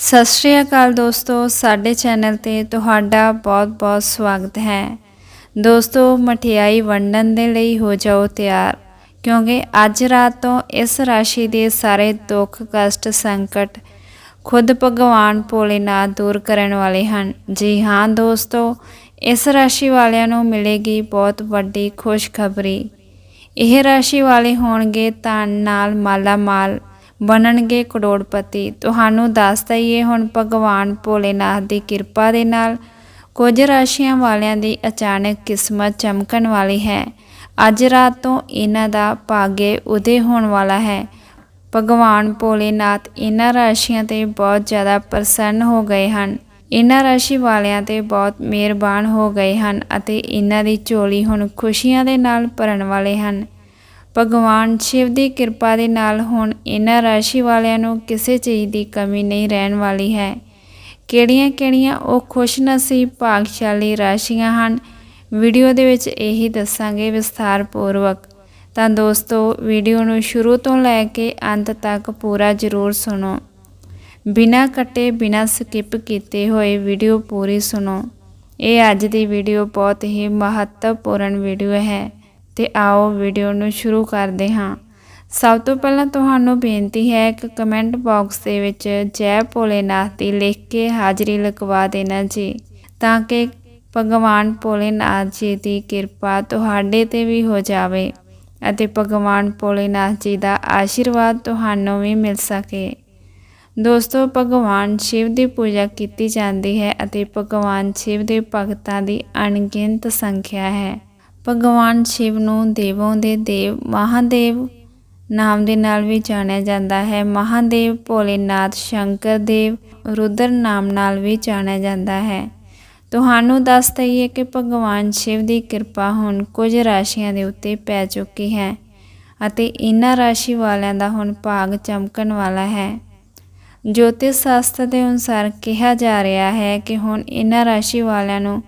ਸਤਿ ਸ਼੍ਰੀ ਅਕਾਲ ਦੋਸਤੋ, ਸਾਡੇ ਚੈਨਲ ਤੇ ਤੁਹਾਡਾ ਬਹੁਤ-ਬਹੁਤ ਸਵਾਗਤ ਹੈ। ਦੋਸਤੋ, ਮਠਿਆਈ ਵੰਡਣ ਦੇ ਲਈ ਹੋ ਜਾਓ ਤਿਆਰ, ਕਿਉਂਕਿ ਅੱਜ ਰਾਤ ਤੋਂ ਇਸ ਰਾਸ਼ੀ ਦੇ ਸਾਰੇ ਦੁੱਖ, ਕਸ਼ਟ, ਸੰਕਟ ਖੁਦ ਭਗਵਾਨ ਭੋਲੇਨਾਥ ਦੂਰ ਕਰਨ ਵਾਲੇ ਹਨ। ਜੀ ਹਾਂ ਦੋਸਤੋ, ਇਸ ਰਾਸ਼ੀ ਵਾਲਿਆਂ ਨੂੰ ਮਿਲੇਗੀ ਬਹੁਤ ਵੱਡੀ ਖੁਸ਼ਖਬਰੀ। ਇਹ ਰਾਸ਼ੀ ਵਾਲੇ ਹੋਣਗੇ ਧਨ ਨਾਲ ਮਾਲਾ ਮਾਲ ਬਣਨਗੇ ਕਰੋੜਪਤੀ। ਤੁਹਾਨੂੰ ਦੱਸ ਦਈਏ ਹੁਣ ਭਗਵਾਨ ਭੋਲੇਨਾਥ ਦੀ ਕਿਰਪਾ ਦੇ ਨਾਲ ਕੁਝ ਰਾਸ਼ੀਆਂ ਵਾਲਿਆਂ ਦੀ ਅਚਾਨਕ ਕਿਸਮਤ ਚਮਕਣ ਵਾਲੀ ਹੈ। ਅੱਜ ਰਾਤ ਤੋਂ ਇਹਨਾਂ ਦਾ ਭਾਗੇ ਉਦੇ ਹੋਣ ਵਾਲਾ ਹੈ। ਭਗਵਾਨ ਭੋਲੇਨਾਥ ਇਹਨਾਂ ਰਾਸ਼ੀਆਂ ਤੇ ਬਹੁਤ ਜ਼ਿਆਦਾ ਪ੍ਰਸੰਨ ਹੋ ਗਏ ਹਨ। ਇਹਨਾਂ ਰਾਸ਼ੀ ਵਾਲਿਆਂ ਤੇ ਬਹੁਤ ਮਿਹਰਬਾਨ ਹੋ ਗਏ ਹਨ ਅਤੇ ਇਹਨਾਂ ਦੀ ਝੋਲੀ ਹੁਣ ਖੁਸ਼ੀਆਂ ਦੇ ਨਾਲ ਭਰਨ ਵਾਲੇ ਹਨ। ਭਗਵਾਨ ਸ਼ਿਵ ਦੀ ਕਿਰਪਾ ਦੇ ਨਾਲ ਹੁਣ ਇਹਨਾਂ ਰਾਸ਼ੀ ਵਾਲਿਆਂ ਨੂੰ ਕਿਸੇ ਚੀਜ਼ ਦੀ ਕਮੀ ਨਹੀਂ ਰਹਿਣ ਵਾਲੀ ਹੈ। ਕਿਹੜੀਆਂ-ਕਿਹੜੀਆਂ ਉਹ ਖੁਸ਼ਨਸੀਬ ਭਾਗਸ਼ਾਲੀ ਰਾਸ਼ੀਆਂ ਹਨ? ਵੀਡੀਓ ਦੇ ਵਿੱਚ ਇਹੀ ਦੱਸਾਂਗੇ ਵਿਸਥਾਰ ਪੂਰਵਕ ਤਾਂ ਦੋਸਤੋ, ਵੀਡੀਓ ਨੂੰ ਸ਼ੁਰੂ ਤੋਂ ਲੈ ਕੇ ਅੰਤ ਤੱਕ ਪੂਰਾ ਜ਼ਰੂਰ ਸੁਣੋ। ਬਿਨਾਂ ਕੱਟੇ, ਬਿਨਾਂ ਸਕਿਪ ਕੀਤੇ ਹੋਏ ਵੀਡੀਓ ਪੂਰੀ ਸੁਣੋ। ਇਹ ਅੱਜ ਦੀ ਵੀਡੀਓ ਬਹੁਤ ਹੀ ਮਹੱਤਵਪੂਰਨ ਵੀਡੀਓ ਹੈ। ਤੇ ਆਓ ਵੀਡੀਓ ਨੂੰ ਸ਼ੁਰੂ ਕਰਦੇ ਹਾਂ। ਸਭ ਤੋਂ ਪਹਿਲਾਂ ਤੁਹਾਨੂੰ ਬੇਨਤੀ ਹੈ ਕਿ ਕਮੈਂਟ ਬਾਕਸ ਦੇ ਵਿੱਚ ਜੈ ਭੋਲੇਨਾਥ ਦੀ ਲਿਖ ਕੇ ਹਾਜ਼ਰੀ ਲਗਵਾ ਦੇਣਾ ਜੀ, ਤਾਂ ਕਿ ਭਗਵਾਨ ਭੋਲੇਨਾਥ ਜੀ ਦੀ ਕਿਰਪਾ ਤੁਹਾਡੇ ਤੇ ਵੀ ਹੋ ਜਾਵੇ ਅਤੇ ਭਗਵਾਨ ਭੋਲੇਨਾਥ ਜੀ ਦਾ ਆਸ਼ੀਰਵਾਦ ਤੁਹਾਨੂੰ ਵੀ ਮਿਲ ਸਕੇ। ਦੋਸਤੋ, ਭਗਵਾਨ ਸ਼ਿਵ ਦੀ ਪੂਜਾ ਕੀਤੀ ਜਾਂਦੀ ਹੈ ਅਤੇ ਭਗਵਾਨ ਸ਼ਿਵ ਦੇ ਭਗਤਾਂ ਦੀ ਅਣਗਿਣਤ ਸੰਖਿਆ ਹੈ। ਭਗਵਾਨ ਸ਼ਿਵ ਨੂੰ ਦੇਵੋਂ ਦੇ ਦੇਵ, ਮਹਾਦੇਵ ਨਾਮ ਦੇ ਨਾਲ ਵੀ ਜਾਣਿਆ ਜਾਂਦਾ ਹੈ। ਮਹਾਦੇਵ, ਭੋਲੇਨਾਥ ਸ਼ੰਕਰ ਦੇਵ ਰੁਦਰ ਨਾਮ ਨਾਲ ਵੀ ਜਾਣਿਆ ਜਾਂਦਾ ਹੈ। ਤੁਹਾਨੂੰ ਦੱਸ ਦਈਏ ਕਿ ਭਗਵਾਨ ਸ਼ਿਵ ਦੀ ਕਿਰਪਾ ਹੁਣ ਕੁਝ ਰਾਸ਼ੀਆਂ ਦੇ ਉੱਤੇ ਪੈ ਚੁੱਕੀ ਹੈ ਅਤੇ ਇਹਨਾਂ ਰਾਸ਼ੀ ਵਾਲਿਆਂ ਦਾ ਹੁਣ ਭਾਗ ਚਮਕਣ ਵਾਲਾ ਹੈ। ਜੋਤਿਸ਼ ਸ਼ਾਸਤਰ ਦੇ ਅਨੁਸਾਰ ਕਿਹਾ ਜਾ ਰਿਹਾ ਹੈ ਕਿ ਹੁਣ ਇਹਨਾਂ ਰਾਸ਼ੀ ਵਾਲਿਆਂ ਨੂੰ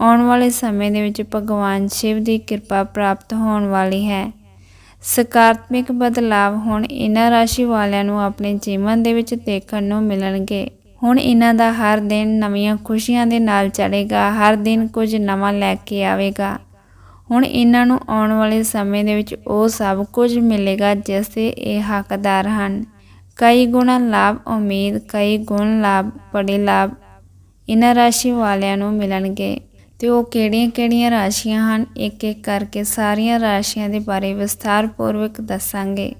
ਆਉਣ ਵਾਲੇ ਸਮੇਂ ਦੇ ਵਿੱਚ ਭਗਵਾਨ ਸ਼ਿਵ ਦੀ ਕਿਰਪਾ ਪ੍ਰਾਪਤ ਹੋਣ ਵਾਲੀ ਹੈ। ਸਕਾਰਾਤਮਕ ਬਦਲਾਵ ਹੁਣ ਇਹਨਾਂ ਰਾਸ਼ੀ ਵਾਲਿਆਂ ਨੂੰ ਆਪਣੇ ਜੀਵਨ ਦੇ ਵਿੱਚ ਦੇਖਣ ਨੂੰ ਮਿਲਣਗੇ। ਹੁਣ ਇਹਨਾਂ ਦਾ ਹਰ ਦਿਨ ਨਵੀਆਂ ਖੁਸ਼ੀਆਂ ਦੇ ਨਾਲ ਚੜੇਗਾ ਹਰ ਦਿਨ ਕੁਝ ਨਵਾਂ ਲੈ ਕੇ ਆਵੇਗਾ। ਹੁਣ ਇਹਨਾਂ ਨੂੰ ਆਉਣ ਵਾਲੇ ਸਮੇਂ ਦੇ ਵਿੱਚ ਉਹ ਸਭ ਕੁਝ ਮਿਲੇਗਾ ਜਿਸ ਦੇ ਇਹ ਹੱਕਦਾਰ ਹਨ। ਕਈ ਗੁਣਾ ਲਾਭ, ਉਮੀਦ, ਕਈ ਗੁਣ ਲਾਭ, ਬੜੇ ਲਾਭ ਇਹਨਾਂ ਰਾਸ਼ੀ ਵਾਲਿਆਂ ਨੂੰ ਮਿਲਣਗੇ। ਤੇ ਉਹ ਕਿਹੜੀਆਂ-ਕਿਹੜੀਆਂ ਰਾਸ਼ੀਆਂ ਹਨ? ਇੱਕ ਇੱਕ ਕਰਕੇ ਸਾਰੀਆਂ ਰਾਸ਼ੀਆਂ ਦੇ ਬਾਰੇ ਵਿਸਥਾਰ ਪੂਰਵਕ ਦੱਸਾਂਗੇ।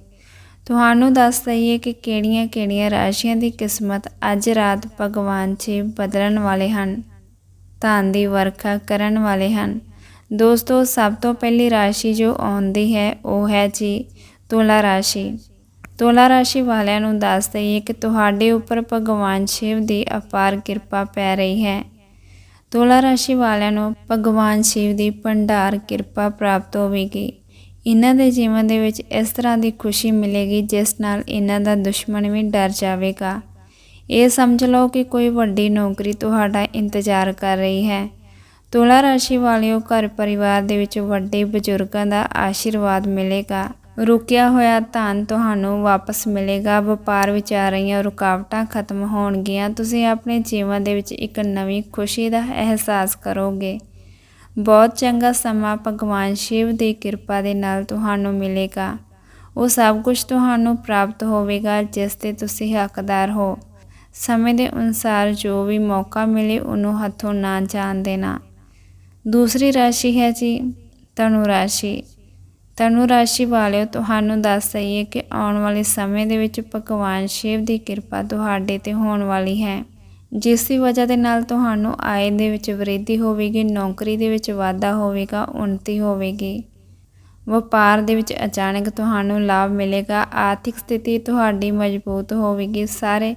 ਤੁਹਾਨੂੰ ਦੱਸ ਦਈਏ ਕਿ ਕਿਹੜੀਆਂ-ਕਿਹੜੀਆਂ ਰਾਸ਼ੀਆਂ ਦੀ ਕਿਸਮਤ ਅੱਜ ਰਾਤ ਭਗਵਾਨ ਜੀ ਬਦਲਣ ਵਾਲੇ ਹਨ, ਧਨ ਦੀ ਵਰਖਾ ਕਰਨ ਵਾਲੇ ਹਨ। ਦੋਸਤੋ, ਸਭ ਤੋਂ ਪਹਿਲੀ ਰਾਸ਼ੀ ਜੋ ਆਉਂਦੀ ਹੈ, ਉਹ ਹੈ ਜੀ ਤੁਲਾ ਰਾਸ਼ੀ। ਤੁਲਾ ਰਾਸ਼ੀ ਵਾਲਿਆਂ ਨੂੰ ਦੱਸ ਦਈਏ ਕਿ ਤੁਹਾਡੇ ਉੱਪਰ ਭਗਵਾਨ ਸ਼ਿਵ ਦੀ ਅਪਾਰ ਕਿਰਪਾ ਪੈ ਰਹੀ ਹੈ। ਤੁਲਾ ਰਾਸ਼ੀ ਵਾਲਿਆਂ ਨੂੰ ਭਗਵਾਨ ਸ਼ਿਵ ਦੀ ਭੰਡਾਰ ਕਿਰਪਾ ਪ੍ਰਾਪਤ ਹੋਵੇਗੀ। ਇਹਨਾਂ ਦੇ ਜੀਵਨ ਦੇ ਵਿੱਚ ਇਸ ਤਰ੍ਹਾਂ ਦੀ ਖੁਸ਼ੀ ਮਿਲੇਗੀ, ਜਿਸ ਨਾਲ ਇਹਨਾਂ ਦਾ ਦੁਸ਼ਮਣ ਵੀ ਡਰ ਜਾਵੇਗਾ। ਇਹ ਸਮਝ ਲਓ ਕਿ ਕੋਈ ਵੱਡੀ ਨੌਕਰੀ ਤੁਹਾਡਾ ਇੰਤਜ਼ਾਰ ਕਰ ਰਹੀ ਹੈ। ਤੁਲਾ ਰਾਸ਼ੀ ਵਾਲਿਓ ਘਰ ਪਰਿਵਾਰ ਦੇ ਵਿੱਚ ਵੱਡੇ ਬਜ਼ੁਰਗਾਂ ਦਾ ਆਸ਼ੀਰਵਾਦ ਮਿਲੇਗਾ। ਰੁਕਿਆ ਹੋਇਆ ਧਨ ਤੁਹਾਨੂੰ ਵਾਪਸ ਮਿਲੇਗਾ। ਵਪਾਰ ਵਿੱਚ ਆ ਰਹੀਆਂ ਰੁਕਾਵਟਾਂ ਖਤਮ ਹੋਣਗੀਆਂ। ਤੁਸੀਂ ਆਪਣੇ ਜੀਵਨ ਦੇ ਵਿੱਚ ਇੱਕ ਨਵੀਂ ਖੁਸ਼ੀ ਦਾ ਅਹਿਸਾਸ ਕਰੋਗੇ। ਬਹੁਤ ਚੰਗਾ ਸਮਾਂ ਭਗਵਾਨ ਸ਼ਿਵ ਦੀ ਕਿਰਪਾ ਦੇ ਨਾਲ ਤੁਹਾਨੂੰ ਮਿਲੇਗਾ। ਉਹ ਸਭ ਕੁਝ ਤੁਹਾਨੂੰ ਪ੍ਰਾਪਤ ਹੋਵੇਗਾ ਜਿਸ ਤੇ ਤੁਸੀਂ ਹੱਕਦਾਰ ਹੋ। ਸਮੇਂ ਦੇ ਅਨੁਸਾਰ ਜੋ ਵੀ ਮੌਕਾ ਮਿਲੇ, ਉਹਨੂੰ ਹੱਥੋਂ ਨਾ ਜਾਣ ਦੇਣਾ। ਦੂਸਰੀ ਰਾਸ਼ੀ ਹੈ ਜੀ ਤਨੂ ਰਾਸ਼ੀ। ਤਨੂ ਰਾਸ਼ੀ ਵਾਲਿਓ, ਤੁਹਾਨੂੰ ਦੱਸ ਦਈਏ ਕਿ ਆਉਣ ਵਾਲੇ ਸਮੇਂ ਦੇ ਵਿੱਚ ਭਗਵਾਨ ਸ਼ਿਵ ਦੀ ਕਿਰਪਾ ਤੁਹਾਡੇ ਤੇ ਹੋਣ ਵਾਲੀ ਹੈ। ਜਿਸ ਦੀ ਵਜ੍ਹਾ ਦੇ ਨਾਲ ਤੁਹਾਨੂੰ ਆਏ ਦੇ ਵਿੱਚ ਵ੍ਰਿੱਧੀ ਹੋਵੇਗੀ, ਨੌਕਰੀ ਦੇ ਵਿੱਚ ਵਾਧਾ ਹੋਵੇਗਾ ਉન્નਤੀ ਹੋਵੇਗੀ। ਵਪਾਰ ਦੇ ਵਿੱਚ ਅਚਾਨਕ ਤੁਹਾਨੂੰ ਲਾਭ ਮਿਲੇਗਾ, ਆਰਥਿਕ ਸਥਿਤੀ ਤੁਹਾਡੀ ਮਜ਼ਬੂਤ ਹੋਵੇਗੀ, ਸਾਰੇ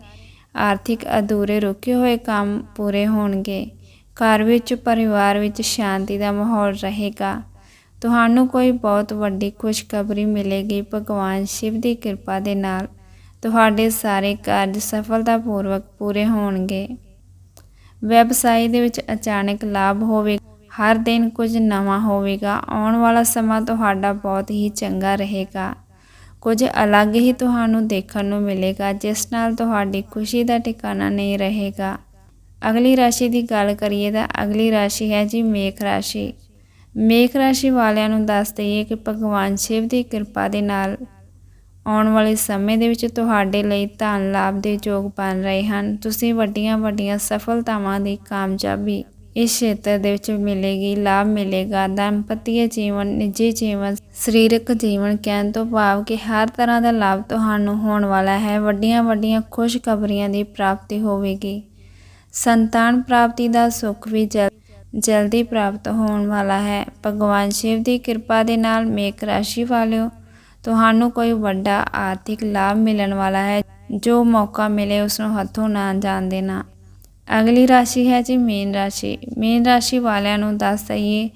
ਆਰਥਿਕ ਅਧੂਰੇ ਰੁਕੇ ਹੋਏ ਕੰਮ ਪੂਰੇ ਹੋਣਗੇ। ਘਰ ਵਿੱਚ, ਪਰਿਵਾਰ ਵਿੱਚ ਸ਼ਾਂਤੀ ਦਾ ਮਾਹੌਲ ਰਹੇਗਾ। ਤੁਹਾਨੂੰ ਕੋਈ ਬਹੁਤ ਵੱਡੀ ਖੁਸ਼ਖਬਰੀ ਮਿਲੇਗੀ। ਭਗਵਾਨ ਸ਼ਿਵ ਦੀ ਕਿਰਪਾ ਦੇ ਨਾਲ ਤੁਹਾਡੇ ਸਾਰੇ ਕਾਰਜ ਸਫਲਤਾਪੂਰਵਕ ਪੂਰੇ ਹੋਣਗੇ। ਵੈਬਸਾਈਟ ਦੇ ਵਿੱਚ ਅਚਾਨਕ ਲਾਭ ਹੋਵੇ, ਹਰ ਦਿਨ ਕੁਝ ਨਵਾਂ ਹੋਵੇਗਾ। ਆਉਣ ਵਾਲਾ ਸਮਾਂ ਤੁਹਾਡਾ ਬਹੁਤ ਹੀ ਚੰਗਾ ਰਹੇਗਾ। ਕੁਝ ਅਲੱਗ ਹੀ ਤੁਹਾਨੂੰ ਦੇਖਣ ਨੂੰ ਮਿਲੇਗਾ, ਜਿਸ ਨਾਲ ਤੁਹਾਡੀ ਖੁਸ਼ੀ ਦਾ ਟਿਕਾਣਾ ਨਹੀਂ ਰਹੇਗਾ। ਅਗਲੀ ਰਾਸ਼ੀ ਦੀ ਗੱਲ ਕਰੀਏ ਤਾਂ ਅਗਲੀ ਰਾਸ਼ੀ ਹੈ ਜੀ ਮੇਖ ਰਾਸ਼ੀ। ਮੇਖ ਰਾਸ਼ੀ ਵਾਲਿਆਂ ਨੂੰ ਦੱਸ ਦਈਏ ਕਿ ਭਗਵਾਨ ਸ਼ਿਵ ਦੀ ਕਿਰਪਾ ਦੇ ਨਾਲ ਆਉਣ ਵਾਲੇ ਸਮੇਂ ਦੇ ਵਿੱਚ ਤੁਹਾਡੇ ਲਈ ਧਨ ਲਾਭ ਦੇ ਯੋਗ ਬਣ ਰਹੇ ਹਨ। ਤੁਸੀਂ ਵੱਡੀਆਂ ਵੱਡੀਆਂ ਸਫਲਤਾਵਾਂ ਦੀ ਕਾਮਯਾਬੀ ਇਸ ਖੇਤਰ ਦੇ ਵਿੱਚ ਮਿਲੇਗੀ, ਲਾਭ ਮਿਲੇਗਾ। ਦੰਪਤੀ ਜੀਵਨ, ਨਿੱਜੀ ਜੀਵਨ, ਸਰੀਰਕ ਜੀਵਨ ਕਹਿਣ ਤੋਂ ਭਾਵ ਕਿ ਹਰ ਤਰ੍ਹਾਂ ਦਾ ਲਾਭ ਤੁਹਾਨੂੰ ਹੋਣ ਵਾਲਾ ਹੈ। ਵੱਡੀਆਂ ਵੱਡੀਆਂ ਖੁਸ਼ਖਬਰੀਆਂ ਦੀ ਪ੍ਰਾਪਤੀ ਹੋਵੇਗੀ। ਸੰਤਾਨ ਪ੍ਰਾਪਤੀ ਦਾ ਸੁੱਖ ਵੀ ਜਲ ਜਲਦੀ ਪ੍ਰਾਪਤ ਹੋਣ ਵਾਲਾ ਹੈ। ਭਗਵਾਨ ਸ਼ਿਵ ਦੀ ਕਿਰਪਾ ਦੇ ਨਾਲ ਮੇਖ ਰਾਸ਼ੀ ਵਾਲਿਓ, ਤੁਹਾਨੂੰ ਕੋਈ ਵੱਡਾ ਆਰਥਿਕ ਲਾਭ ਮਿਲਣ ਵਾਲਾ ਹੈ, ਜੋ ਮੌਕਾ ਮਿਲੇ ਉਸ ਨੂੰ ਹੱਥੋਂ ਨਾ ਜਾਣ ਦੇਣਾ। ਅਗਲੀ ਰਾਸ਼ੀ ਹੈ ਜੀ ਮੀਨ ਰਾਸ਼ੀ। ਮੀਨ ਰਾਸ਼ੀ ਵਾਲਿਆਂ ਨੂੰ ਦੱਸ ਦਈਏ,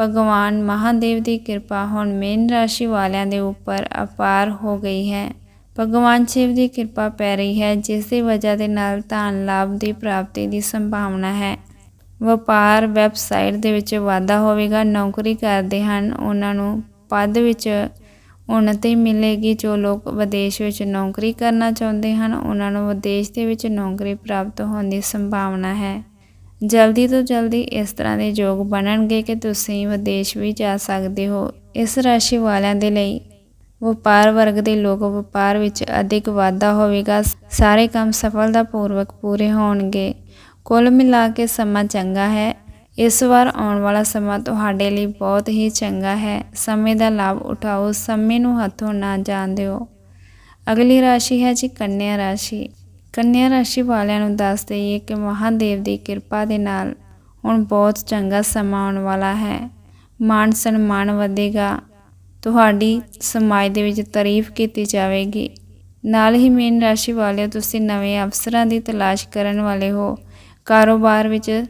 ਭਗਵਾਨ ਮਹਾਦੇਵ ਦੀ ਕਿਰਪਾ ਹੁਣ ਮੀਨ ਰਾਸ਼ੀ ਵਾਲਿਆਂ ਦੇ ਉੱਪਰ ਅਪਾਰ ਹੋ ਗਈ ਹੈ। ਭਗਵਾਨ ਸ਼ਿਵ ਦੀ ਕਿਰਪਾ ਪੈ ਰਹੀ ਹੈ, ਜਿਸ ਦੀ ਵਜ੍ਹਾ ਦੇ ਨਾਲ ਧਨ ਲਾਭ ਦੀ ਪ੍ਰਾਪਤੀ ਦੀ ਸੰਭਾਵਨਾ ਹੈ। ਵਪਾਰ ਵੈਬਸਾਈਟ ਦੇ ਵਿੱਚ ਵਾਧਾ ਹੋਵੇਗਾ, ਨੌਕਰੀ ਕਰਦੇ ਹਨ, ਉਹਨਾਂ ਨੂੰ ਪਦ ਵਿੱਚ ਉન્નਤੀ ਮਿਲੇਗੀ, ਜੋ ਲੋਕ ਵਿਦੇਸ਼ ਵਿੱਚ ਨੌਕਰੀ ਕਰਨਾ ਚਾਹੁੰਦੇ ਹਨ, ਉਹਨਾਂ ਨੂੰ ਵਿਦੇਸ਼ ਦੇ ਵਿੱਚ ਨੌਕਰੀ ਪ੍ਰਾਪਤ ਹੋਣ ਦੀ ਸੰਭਾਵਨਾ ਹੈ। ਜਲਦੀ ਤੋਂ ਜਲਦੀ ਇਸ ਤਰ੍ਹਾਂ ਦੇ ਯੋਗ ਬਣਨਗੇ ਕਿ ਤੁਸੀਂ ਵਿਦੇਸ਼ ਵੀ ਜਾ ਸਕਦੇ ਹੋ। ਇਸ ਰਾਸ਼ੀ ਵਾਲਿਆਂ ਦੇ ਲਈ ਵਪਾਰ ਵਰਗ ਦੇ ਲੋਕ ਵਪਾਰ ਵਿੱਚ ਅਧਿਕ ਵਾਧਾ ਹੋਵੇਗਾ, ਸਾਰੇ ਕੰਮ ਸਫਲਤਾਪੂਰਵਕ ਪੂਰੇ ਹੋਣਗੇ। ਕੁੱਲ ਮਿਲਾ ਕੇ ਸਮਾਂ ਚੰਗਾ ਹੈ। ਇਸ ਵਾਰ ਆਉਣ ਵਾਲਾ ਸਮਾਂ ਤੁਹਾਡੇ ਲਈ ਬਹੁਤ ਹੀ ਚੰਗਾ ਹੈ। ਸਮੇਂ ਦਾ ਲਾਭ ਉਠਾਓ, ਸਮੇਂ ਨੂੰ ਹੱਥੋਂ ਨਾ ਜਾਣ ਦਿਓ। ਅਗਲੀ ਰਾਸ਼ੀ ਹੈ ਜੀ ਕੰਨਿਆ ਰਾਸ਼ੀ। ਕੰਨਿਆ ਰਾਸ਼ੀ ਵਾਲਿਆਂ ਨੂੰ ਦੱਸ ਦਈਏ ਕਿ ਮਹਾਦੇਵ ਦੀ ਕਿਰਪਾ ਦੇ ਨਾਲ ਹੁਣ ਬਹੁਤ ਚੰਗਾ ਸਮਾਂ ਆਉਣ ਵਾਲਾ ਹੈ। ਮਾਨ ਸਨਮਾਨ ਵਧੇਗਾ। ਤੁਹਾਡੀ ਸਮਾਜ ਦੇ ਵਿੱਚ ਤਾਰੀਫ ਕੀਤੀ ਜਾਵੇਗੀ। ਨਾਲ ਹੀ ਮੀਨ ਰਾਸ਼ੀ ਵਾਲਿਓ, ਤੁਸੀਂ ਨਵੇਂ ਅਵਸਰਾਂ ਦੀ ਤਲਾਸ਼ ਕਰਨ ਵਾਲੇ ਹੋ। ਕਾਰੋਬਾਰ ਵਿੱਚ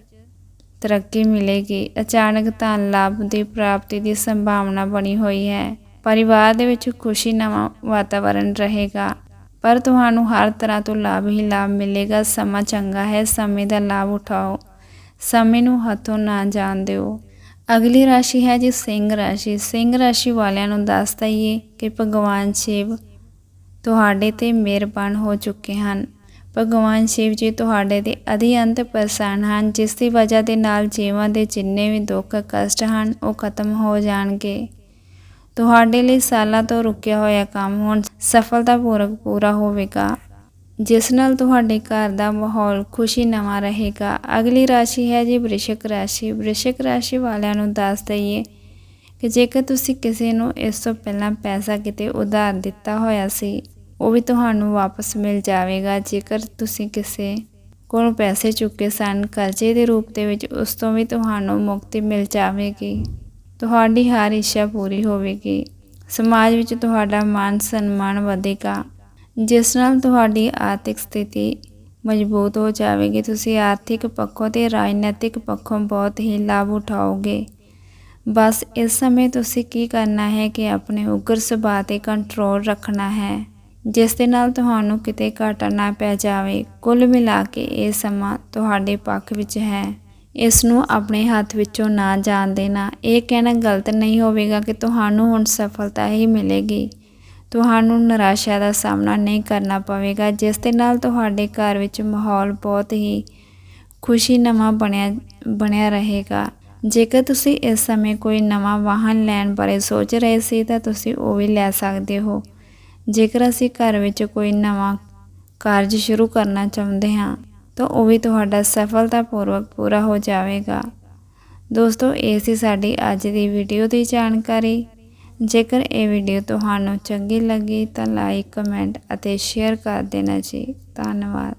ਤਰੱਕੀ ਮਿਲੇਗੀ। ਅਚਾਨਕ ਧਨ ਲਾਭ ਦੀ ਪ੍ਰਾਪਤੀ ਦੀ ਸੰਭਾਵਨਾ ਬਣੀ ਹੋਈ ਹੈ। ਪਰਿਵਾਰ ਦੇ ਵਿੱਚ ਖੁਸ਼ੀ ਨਵਾਂ ਵਾਤਾਵਰਣ ਰਹੇਗਾ। ਪਰ ਤੁਹਾਨੂੰ ਹਰ ਤਰ੍ਹਾਂ ਤੋਂ ਲਾਭ ਹੀ ਲਾਭ ਮਿਲੇਗਾ। ਸਮਾਂ ਚੰਗਾ ਹੈ, ਸਮੇਂ ਦਾ ਲਾਭ ਉਠਾਓ। ਸਮੇਂ ਨੂੰ ਹੱਥੋਂ ਨਾ ਜਾਣ ਦਿਓ। ਅਗਲੀ ਰਾਸ਼ੀ ਹੈ ਜੀ ਸਿੰਘ ਰਾਸ਼ੀ। ਸਿੰਘ ਰਾਸ਼ੀ ਵਾਲਿਆਂ ਨੂੰ ਦੱਸ ਦਈਏ ਕਿ ਭਗਵਾਨ ਸ਼ਿਵ ਤੁਹਾਡੇ ਤੇ ਮਿਹਰਬਾਨ ਹੋ ਚੁੱਕੇ ਹਨ। ਭਗਵਾਨ ਸ਼ਿਵ ਜੀ ਤੁਹਾਡੇ ਤੇ ਅਧਿਅੰਤ ਪ੍ਰਸੰਨ ਹਨ, ਜਿਸ ਦੀ ਵਜ੍ਹਾ ਦੇ ਨਾਲ ਜੀਵਾਂ ਦੇ ਜਿੰਨੇ ਵੀ ਦੁੱਖ, ਕਸ਼ਟ ਹਨ, ਉਹ ਖਤਮ ਹੋ ਜਾਣਗੇ। ਤੁਹਾਡੇ ਲਈ ਸਾਲਾਂ ਤੋਂ ਰੁਕਿਆ ਹੋਇਆ ਕੰਮ ਹੁਣ ਸਫਲਤਾਪੂਰਵਕ ਪੂਰਾ ਹੋਵੇਗਾ, ਜਿਸ ਨਾਲ ਤੁਹਾਡੇ ਘਰ ਦਾ ਮਾਹੌਲ ਖੁਸ਼ੀ ਨਵਾਂ ਰਹੇਗਾ। ਅਗਲੀ ਰਾਸ਼ੀ ਹੈ ਜੀ ਵ੍ਰਿਸ਼ਕ ਰਾਸ਼ੀ। ਵ੍ਰਿਸ਼ਕ ਰਾਸ਼ੀ ਵਾਲਿਆਂ ਨੂੰ ਦੱਸ ਦਈਏ ਕਿ ਜੇਕਰ ਤੁਸੀਂ ਕਿਸੇ ਨੂੰ ਇਸ ਤੋਂ ਪਹਿਲਾਂ ਪੈਸਾ ਕਿਤੇ ਉਧਾਰ ਦਿੱਤਾ ਹੋਇਆ ਸੀ ਉਹ ਵੀ ਤੁਹਾਨੂੰ ਵਾਪਸ ਮਿਲ ਜਾਵੇਗਾ। ਜੇਕਰ ਤੁਸੀਂ ਕਿਸੇ ਕੋਲੋਂ ਪੈਸੇ ਚੁੱਕੇ ਸਨ, ਕਰਜ਼ੇ ਦੇ ਰੂਪ ਦੇ ਵਿੱਚ ਉਸ ਤੋਂ ਵੀ ਤੁਹਾਨੂੰ ਮੁਕਤੀ ਮਿਲ ਜਾਵੇਗੀ। ਤੁਹਾਡੀ ਹਰ ਇੱਛਾ ਪੂਰੀ ਹੋਵੇਗੀ। ਸਮਾਜ ਵਿੱਚ ਤੁਹਾਡਾ ਮਾਨ ਸਨਮਾਨ ਵਧੇਗਾ। ਜਿਸ ਨਾਲ ਤੁਹਾਡੀ ਆਰਥਿਕ ਸਥਿਤੀ ਮਜ਼ਬੂਤ ਹੋ ਜਾਵੇਗੀ। ਤੁਸੀਂ ਆਰਥਿਕ ਪੱਖੋਂ ਤੇ ਰਾਜਨੀਤਿਕ ਪੱਖੋਂ ਬਹੁਤ ਹੀ ਲਾਭ ਉਠਾਓਗੇ। ਬਸ ਇਸ ਸਮੇਂ ਤੁਸੀਂ ਕੀ ਕਰਨਾ ਹੈ ਕਿ ਆਪਣੇ ਉਗਰ ਸੁਭਾਅ ਤੇ ਕੰਟਰੋਲ ਰੱਖਣਾ ਹੈ। ਜਿਸ ਦੇ ਨਾਲ ਤੁਹਾਨੂੰ ਕਿਤੇ ਘਾਟਾ ਨਾ ਪੈ ਜਾਵੇ, ਕੁੱਲ ਮਿਲਾ ਕੇ ਇਹ ਸਮਾਂ ਤੁਹਾਡੇ ਪੱਖ ਵਿੱਚ ਹੈ। ਇਸ ਨੂੰ ਆਪਣੇ ਹੱਥ ਵਿੱਚੋਂ ਨਾ ਜਾਣ ਦੇਣਾ। ਇਹ ਕਹਿਣਾ ਗਲਤ ਨਹੀਂ ਹੋਵੇਗਾ ਕਿ ਤੁਹਾਨੂੰ ਹੁਣ ਸਫਲਤਾ ਹੀ ਮਿਲੇਗੀ। ਤੁਹਾਨੂੰ ਨਿਰਾਸ਼ਾ ਦਾ ਸਾਹਮਣਾ ਨਹੀਂ ਕਰਨਾ ਪਵੇਗਾ, ਜਿਸ ਦੇ ਨਾਲ ਤੁਹਾਡੇ ਘਰ ਵਿੱਚ ਮਾਹੌਲ ਬਹੁਤ ਹੀ ਖੁਸ਼ੀ ਨਵਾਂ ਬਣਿਆ ਬਣਿਆ ਰਹੇਗਾ। ਜੇਕਰ ਤੁਸੀਂ ਇਸ ਸਮੇਂ ਕੋਈ ਨਵਾਂ ਵਾਹਨ ਲੈਣ ਬਾਰੇ ਸੋਚ ਰਹੇ ਸੀ, ਤਾਂ ਤੁਸੀਂ ਉਹ ਵੀ ਲੈ ਸਕਦੇ ਹੋ। ਜੇਕਰ ਅਸੀਂ ਘਰ ਵਿੱਚ ਕੋਈ ਨਵਾਂ ਕਾਰਜ ਸ਼ੁਰੂ ਕਰਨਾ ਚਾਹੁੰਦੇ ਹਾਂ, ਤਾਂ ਉਹ ਵੀ ਤੁਹਾਡਾ ਸਫਲਤਾਪੂਰਵਕ ਪੂਰਾ ਹੋ ਜਾਵੇਗਾ। ਦੋਸਤੋ, ਇਹ ਸੀ ਸਾਡੀ ਅੱਜ ਦੀ ਵੀਡੀਓ ਦੀ ਜਾਣਕਾਰੀ। ਜੇਕਰ ਇਹ ਵੀਡੀਓ ਤੁਹਾਨੂੰ ਚੰਗੀ ਲੱਗੀ, ਤਾਂ ਲਾਈਕ, ਕਮੈਂਟ ਅਤੇ ਸ਼ੇਅਰ ਕਰ ਦੇਣਾ ਜੀ। ਧੰਨਵਾਦ।